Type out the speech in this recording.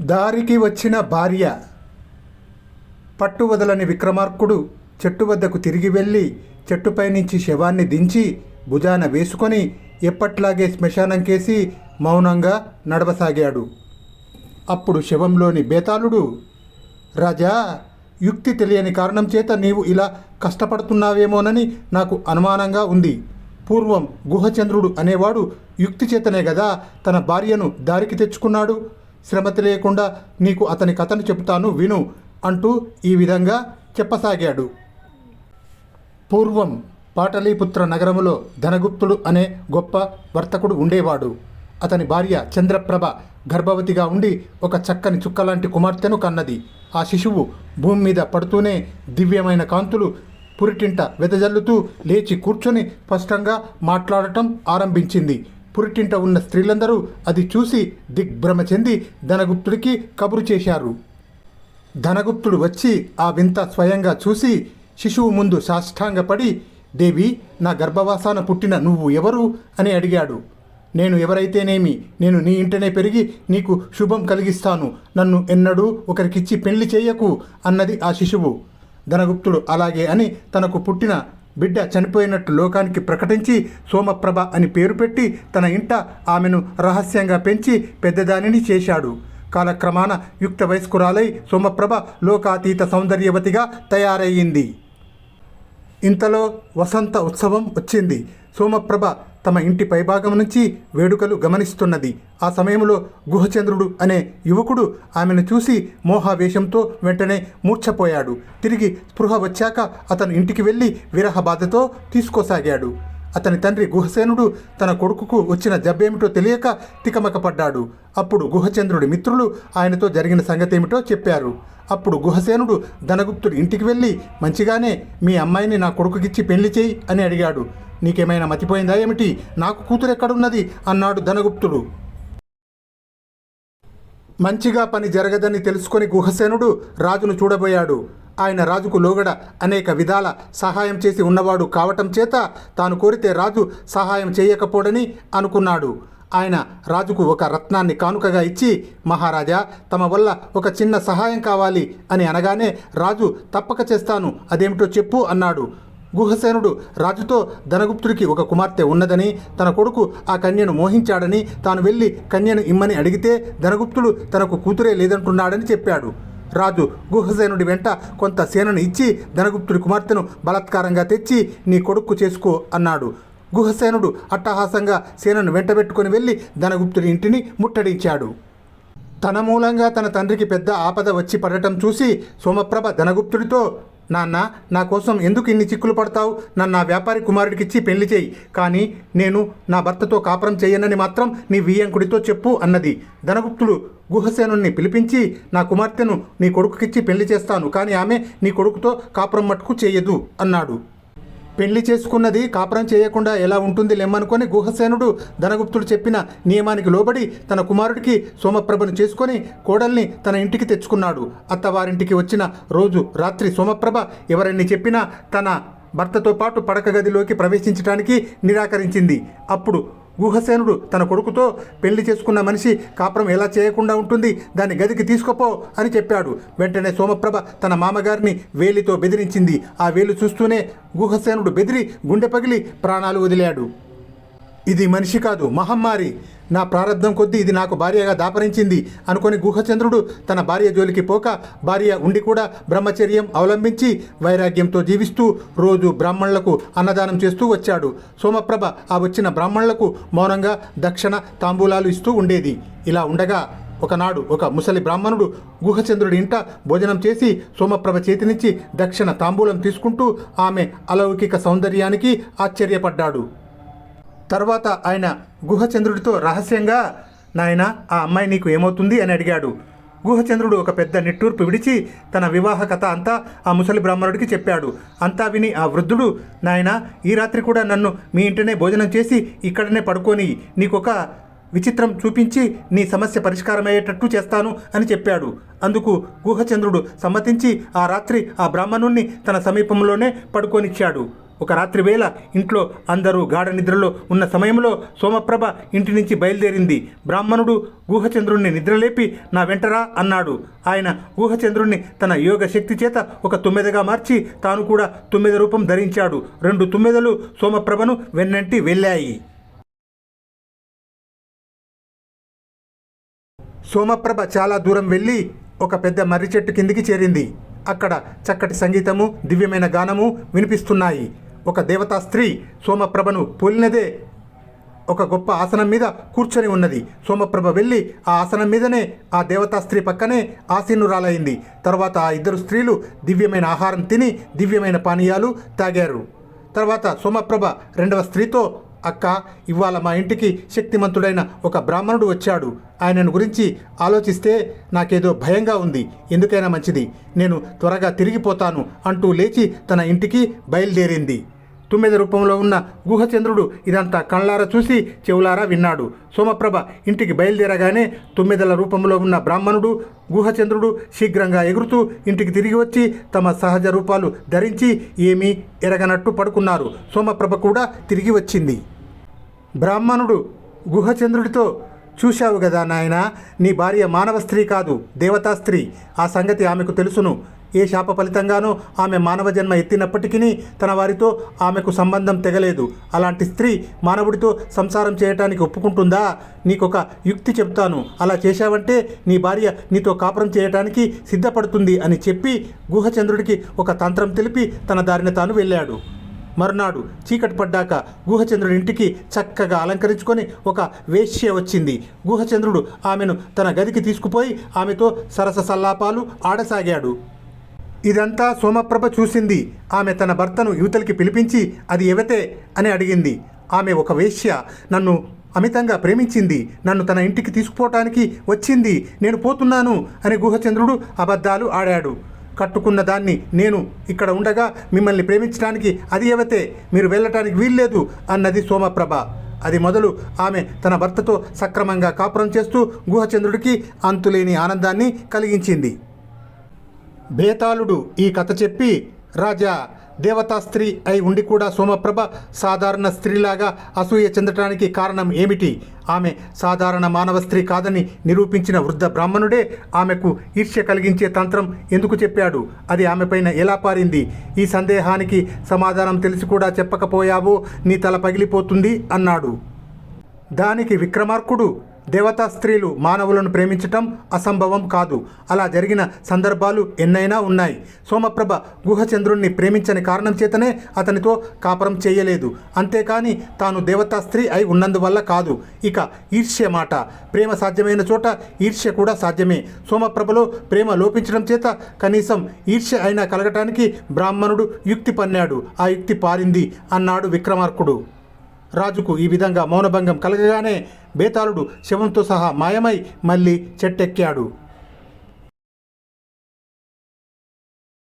దారికి వచ్చిన భార్య పట్టు వదలని విక్రమార్కుడు చెట్టు వద్దకు తిరిగి వెళ్ళి చెట్టుపై నుంచి శవాన్ని దించి భుజాన వేసుకొని ఎప్పట్లాగే శ్మశానం కేసి మౌనంగా నడవసాగాడు. అప్పుడు శవంలోని బేతాళుడు రాజా యుక్తి తెలియని కారణం చేత నీవు ఇలా కష్టపడుతున్నావేమోనని నాకు అనుమానంగా ఉంది. పూర్వం గుహచంద్రుడు అనేవాడు యుక్తి చేతనే కదా తన భార్యను దారికి తెచ్చుకున్నాడు. శ్రమతి లేకుండా నీకు అతని కథను చెబుతాను విను అంటూ ఈ విధంగా చెప్పసాగాడు. పూర్వం పాటలీపుత్ర నగరములో ధనగుప్తుడు అనే గొప్ప వర్తకుడు ఉండేవాడు. అతని భార్య చంద్రప్రభ గర్భవతిగా ఉండి ఒక చక్కని చుక్కలాంటి కుమార్తెను కన్నది. ఆ శిశువు భూమి మీద పడుతూనే దివ్యమైన కాంతులు పురిటింట వెదజల్లుతూ లేచి కూర్చొని స్పష్టంగా మాట్లాడటం ఆరంభించింది. పురిటింట ఉన్న స్త్రీలందరూ అది చూసి దిగ్భ్రమ చెంది ధనగుప్తుడికి కబురు చేశారు. ధనగుప్తుడు వచ్చి ఆ వింత స్వయంగా చూసి శిశువు ముందు సాష్టాంగపడి దేవి నా గర్భవాసాన పుట్టిన నువ్వు ఎవరు? అని అడిగాడు. నేను ఎవరైతేనేమి? నేను నీ ఇంటనే పెరిగి నీకు శుభం కలిగిస్తాను. నన్ను ఎన్నడూ ఒకరికిచ్చి పెళ్ళి చేయకు అన్నది ఆ శిశువు. ధనగుప్తుడు అలాగే అని తనకు పుట్టిన బిడ్డ చనిపోయినట్టు లోకానికి ప్రకటించి సోమప్రభ అని పేరు పెట్టి తన ఇంట ఆమెను రహస్యంగా పెంచి పెద్దదానిని చేశాడు. కాలక్రమాన యుక్త వయస్కురాలై సోమప్రభ లోకాతీత సౌందర్యవతిగా తయారయ్యింది. ఇంతలో వసంత ఉత్సవం వచ్చింది. సోమప్రభ తమ ఇంటి పైభాగం నుంచి వేడుకలు గమనిస్తున్నది. ఆ సమయంలో గుహచంద్రుడు అనే యువకుడు ఆమెను చూసి మోహావేశంతో వెంటనే మూర్ఛపోయాడు. తిరిగి స్పృహ వచ్చాక అతను ఇంటికి వెళ్ళి విరహ బాధతో తీసుకోసాగాడు. అతని తండ్రి గుహసేనుడు తన కొడుకుకు వచ్చిన జబ్బేమిటో తెలియక తికమకపడ్డాడు. అప్పుడు గుహచంద్రుడి మిత్రులు ఆయనతో జరిగిన సంగతేమిటో చెప్పారు. అప్పుడు గుహసేనుడు ధనగుప్తుడి ఇంటికి వెళ్ళి మంచిగానే మీ అమ్మాయిని నా కొడుకుకిచ్చి పెళ్ళి చేయి అని అడిగాడు. నీకేమైనా మతిపోయిందా ఏమిటి? నాకు కూతురు ఎక్కడున్నది? అన్నాడు ధనగుప్తుడు. మంచిగా పని జరగదని తెలుసుకొని గుహసేనుడు రాజును చూడబోయాడు. ఆయన రాజుకు లోగడ అనేక విధాల సహాయం చేసి ఉన్నవాడు కావటం చేత తాను కోరితే రాజు సహాయం చేయకపోడని అనుకున్నాడు. ఆయన రాజుకు ఒక రత్నాన్ని కానుకగా ఇచ్చి మహారాజా తమ వల్ల ఒక చిన్న సహాయం కావాలి అని అనగానే రాజు తప్పక చేస్తాను అదేమిటో చెప్పు అన్నాడు. గుహసేనుడు రాజుతో ధనగుప్తుడికి ఒక కుమార్తె ఉన్నదని తన కొడుకు ఆ కన్యను మోహించాడని తాను వెళ్ళి కన్యను ఇమ్మని అడిగితే ధనగుప్తుడు తనకు కూతురే లేదంటున్నాడని చెప్పాడు. రాజు గుహసేనుడి వెంట కొంత సేనను ఇచ్చి ధనగుప్తుడి కుమార్తెను బలాత్కారంగా తెచ్చి నీ కొడుకు చేసుకో అన్నాడు. గుహసేనుడు అట్టహాసంగా సేనను వెంటబెట్టుకుని వెళ్ళి ధనగుప్తుడి ఇంటిని ముట్టడించాడు. తన మూలంగా తన తండ్రికి పెద్ద ఆపద వచ్చి పడటం చూసి సోమప్రభ ధనగుప్తుడితో నాన్న నా కోసం ఎందుకు ఇన్ని చిక్కులు పడతావు? నన్ను నా వ్యాపారి కుమారుడికిచ్చి పెళ్ళి చేయి. కానీ నేను నా భర్తతో కాపురం చేయనని మాత్రం నీ వియ్యంకుడితో చెప్పు అన్నది. ధనగుప్తుడు గుహసేనుణ్ణి పిలిపించి నా కుమార్తెను నీ కొడుకుకిచ్చి పెళ్ళి చేస్తాను కానీ ఆమె నీ కొడుకుతో కాపురం మట్టుకు చేయదు అన్నాడు. పెళ్ళి చేసుకున్నది కాపురం చేయకుండా ఎలా ఉంటుంది లెమ్మనుకొని గుహసేనుడు ధనగుప్తుడు చెప్పిన నియమానికి లోబడి తన కుమారుడికి సోమప్రభను చేసుకొని కోడల్ని తన ఇంటికి తెచ్చుకున్నాడు. అత్తవారింటికి వచ్చిన రోజు రాత్రి సోమప్రభ ఎవరన్ని చెప్పినా తన భర్తతో పాటు పడక గదిలోకి ప్రవేశించడానికి నిరాకరించింది. అప్పుడు గుహసేనుడు తన కొడుకుతో పెళ్ళి చేసుకున్న మనిషి కాపురం ఎలా చేయకుండా ఉంటుంది? దాన్ని గదికి తీసుకుపో అని చెప్పాడు. వెంటనే సోమప్రభ తన మామగారిని వేలితో బెదిరించింది. ఆ వేలు చూస్తూనే గుహసేనుడు బెదిరి గుండె పగిలి ప్రాణాలు వదిలాడు. ఇది మనిషి కాదు మహమ్మారి. నా ప్రారంధం కొద్దీ ఇది నాకు భార్యగా దాపరించింది అనుకొని గుహచంద్రుడు తన భార్య జోలికి పోక భార్య ఉండి కూడా బ్రహ్మచర్యం అవలంబించి వైరాగ్యంతో జీవిస్తూ రోజు బ్రాహ్మణులకు అన్నదానం చేస్తూ వచ్చాడు. సోమప్రభ ఆ వచ్చిన బ్రాహ్మణులకు మౌనంగా దక్షిణ తాంబూలాలు ఇస్తూ ఉండేది. ఇలా ఉండగా ఒకనాడు ఒక ముసలి బ్రాహ్మణుడు గుహచంద్రుడి ఇంట భోజనం చేసి సోమప్రభ చేతినిచ్చి దక్షిణ తాంబూలం తీసుకుంటూ ఆమె అలౌకిక సౌందర్యానికి ఆశ్చర్యపడ్డాడు. తర్వాత ఆయన గుహచంద్రుడితో రహస్యంగా నాయన ఆ అమ్మాయి నీకు ఏమవుతుంది? అని అడిగాడు. గుహచంద్రుడు ఒక పెద్ద నిట్టూర్పు విడిచి తన వివాహ కథ అంతా ఆ ముసలి బ్రాహ్మణుడికి చెప్పాడు. అంతా విని ఆ వృద్ధుడు నాయన ఈ రాత్రి కూడా నన్ను మీ ఇంటనే భోజనం చేసి ఇక్కడనే పడుకొని నీకొక విచిత్రం చూపించి నీ సమస్య పరిష్కారమయ్యేటట్టు చేస్తాను అని చెప్పాడు. అందుకు గుహచంద్రుడు సమ్మతించి ఆ రాత్రి ఆ బ్రాహ్మణుణ్ణి తన సమీపంలోనే పడుకొనిచ్చాడు. ఒక రాత్రి వేళ ఇంట్లో అందరూ గాఢ నిద్రలో ఉన్న సమయంలో సోమప్రభ ఇంటి నుంచి బయలుదేరింది. బ్రాహ్మణుడు గుహచంద్రుణ్ణి నిద్రలేపి నా వెంటరా అన్నాడు. ఆయన గుహచంద్రుణ్ణి తన యోగ శక్తి చేత ఒక తుమ్మెదగా మార్చి తాను కూడా తుమ్మెద రూపం ధరించాడు. రెండు తుమ్మెదలు సోమప్రభను వెన్నంటి వెళ్ళాయి. సోమప్రభ చాలా దూరం వెళ్ళి ఒక పెద్ద మర్రి చెట్టు కిందికి చేరింది. అక్కడ చక్కటి సంగీతము దివ్యమైన గానము వినిపిస్తున్నాయి. ఒక దేవతా స్త్రీ సోమప్రభను పోలినదే ఒక గొప్ప ఆసనం మీద కూర్చొని ఉన్నది. సోమప్రభ వెళ్ళి ఆ ఆసనం మీదనే ఆ దేవతా స్త్రీ పక్కనే ఆసీనురాలైంది. తర్వాత ఆ ఇద్దరు స్త్రీలు దివ్యమైన ఆహారం తిని దివ్యమైన పానీయాలు తాగారు. తర్వాత సోమప్రభ రెండవ స్త్రీతో అక్క ఇవాళ మా ఇంటికి శక్తిమంతుడైన ఒక బ్రాహ్మణుడు వచ్చాడు. ఆయనను గురించి ఆలోచిస్తే నాకేదో భయంగా ఉంది. ఎందుకైనా మంచిది. నేను త్వరగా తిరిగిపోతాను అంటూ లేచి తన ఇంటికి బయలుదేరింది. తుమ్మెద రూపంలో ఉన్న గుహచంద్రుడు ఇదంతా కళ్ళారా చూసి చెవులారా విన్నాడు. సోమప్రభ ఇంటికి బయలుదేరగానే తుమ్మెదల రూపంలో ఉన్న బ్రాహ్మణుడు గుహచంద్రుడు శీఘ్రంగా ఎగురుతూ ఇంటికి తిరిగి వచ్చి తమ సహజ రూపాలు ధరించి ఏమీ ఎరగనట్టు పడుకున్నారు. సోమప్రభ కూడా తిరిగి వచ్చింది. బ్రాహ్మణుడు గుహచంద్రుడితో చూశావు కదా నాయన నీ భార్య మానవ స్త్రీ కాదు దేవతా స్త్రీ. ఆ సంగతి ఆమెకు తెలుసును. ఏ శాప ఫలితంగానో ఆమె మానవ జన్మ ఎత్తినప్పటికీ తన వారితో ఆమెకు సంబంధం తెగలేదు. అలాంటి స్త్రీ మానవుడితో సంసారం చేయటానికి ఒప్పుకుంటుందా? నీకొక యుక్తి చెప్తాను. అలా చేశావంటే నీ భార్య నీతో కాపురం చేయటానికి సిద్ధపడుతుంది అని చెప్పి గుహచంద్రుడికి ఒక తంత్రం తెలిపి తన దారిన తాను వెళ్ళాడు. మరునాడు చీకటి పడ్డాక గుహచంద్రుడి ఇంటికి చక్కగా అలంకరించుకొని ఒక వేశ్య వచ్చింది. గుహచంద్రుడు ఆమెను తన గదికి తీసుకుపోయి ఆమెతో సరస సల్లాపాలు ఆడసాగాడు. ఇదంతా సోమప్రభ చూసింది. ఆమె తన భర్తను యువతలకి పిలిపించి అది ఎవతే? అని అడిగింది. ఆమె ఒక వేశ్య నన్ను అమితంగా ప్రేమించింది. నన్ను తన ఇంటికి తీసుకుపోవటానికి వచ్చింది. నేను పోతున్నాను అని గుహచంద్రుడు అబద్ధాలు ఆడాడు. కట్టుకున్న దాన్ని నేను ఇక్కడ ఉండగా మిమ్మల్ని ప్రేమించడానికి అది ఎవతే? మీరు వెళ్ళటానికి వీల్లేదు అన్నది సోమప్రభ. అది మొదలు ఆమె తన భర్తతో సక్రమంగా కాపురం చేస్తూ గుహచంద్రుడికి అంతులేని ఆనందాన్ని కలిగించింది. బేతాళుడు ఈ కథ చెప్పి రాజా దేవతా స్త్రీ అయి ఉండి కూడా సోమప్రభ సాధారణ స్త్రీలాగా అసూయ చెందటానికి కారణం ఏమిటి? ఆమె సాధారణ మానవ స్త్రీ కాదని నిరూపించిన వృద్ధ బ్రాహ్మణుడే ఆమెకు ఈర్ష్య కలిగించే తంత్రం ఎందుకు చెప్పాడు? అది ఆమెపైన ఎలా పారింది? ఈ సందేహానికి సమాధానం తెలిసి కూడా చెప్పకపోయావో నీ తల పగిలిపోతుంది అన్నాడు. దానికి విక్రమార్కుడు దేవతా స్త్రీలు మానవులను ప్రేమించటం అసంభవం కాదు. అలా జరిగిన సందర్భాలు ఎన్నైనా ఉన్నాయి. సోమప్రభ గుహచంద్రుణ్ణి ప్రేమించని కారణం చేతనే అతనితో కాపురం చేయలేదు. అంతేకాని తాను దేవతా స్త్రీ అయి ఉన్నందువల్ల కాదు. ఇక ఈర్ష్య మాట. ప్రేమ సాధ్యమైన చోట ఈర్ష్య కూడా సాధ్యమే. సోమప్రభలో ప్రేమ లోపించడం చేత కనీసం ఈర్ష్య అయినా కలగటానికి బ్రాహ్మణుడు యుక్తి పన్నాడు. ఆ యుక్తి పారింది అన్నాడు విక్రమార్కుడు. రాజుకు ఈ విధంగా మౌనభంగం కలగగానే బేతాళుడు శవంతో సహా మాయమై మళ్ళీ చెట్టెక్కాడు.